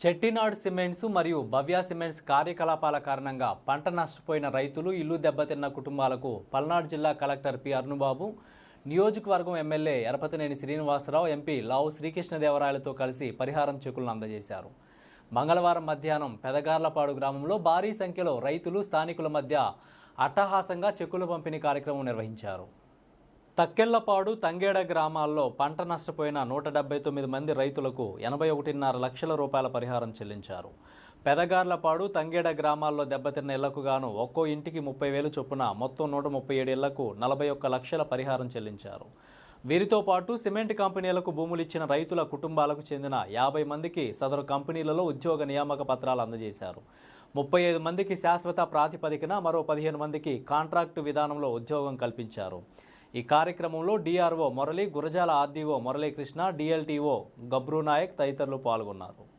Chettinad cements మరియు భవ్య cements కార్యకలాపాల కారణంగా పంట నష్టపోయిన రైతులు ఇల్లు దెబ్బతిన్న కుటుంబాలకు పల్నాడు జిల్లా కలెక్టర్ పి అరుణుబాబు నియోజకవర్గం ఎమ్మెల్యే ఎరపతినేని శ్రీనివాసరావు ఎంపీ లావు శ్రీకృష్ణదేవరాయలతో కలిసి పరిహారం చెక్కులను అందజేశారు. మంగళవారం మధ్యాహ్నం పెదగార్లపాడు గ్రామంలో భారీ సంఖ్యలో రైతులు స్థానికుల మధ్య అట్టహాసంగా చెక్కుల పంపిణీ కార్యక్రమం నిర్వహించారు. తక్కెళ్ళపాడు తంగేడ గ్రామాల్లో పంట నష్టపోయిన నూట డెబ్బై తొమ్మిది మంది రైతులకు ఎనభై ఒకటిన్నర లక్షల రూపాయల పరిహారం చెల్లించారు. పెదగార్లపాడు తంగేడ గ్రామాల్లో దెబ్బతిన్న ఇళ్ళకు గాను ఒక్కో ఇంటికి ముప్పై వేలు చొప్పున మొత్తం నూట ముప్పై ఏడు ఇళ్ళకు నలభై ఒక్క లక్షల పరిహారం చెల్లించారు. వీరితో పాటు సిమెంట్ కంపెనీలకు భూములు ఇచ్చిన రైతుల కుటుంబాలకు చెందిన యాభై మందికి సదరు కంపెనీలలో ఉద్యోగ నియామక పత్రాలు అందజేశారు. ముప్పై ఐదు మందికి శాశ్వత ప్రాతిపదికన మరో పదిహేను మందికి కాంట్రాక్టు విధానంలో ఉద్యోగం కల్పించారు. ఈ కార్యక్రమంలో DRO Murali Gurazala RDO Muralikrishna DLTO Gabru Naik తదితరులు పాల్గొన్నారు.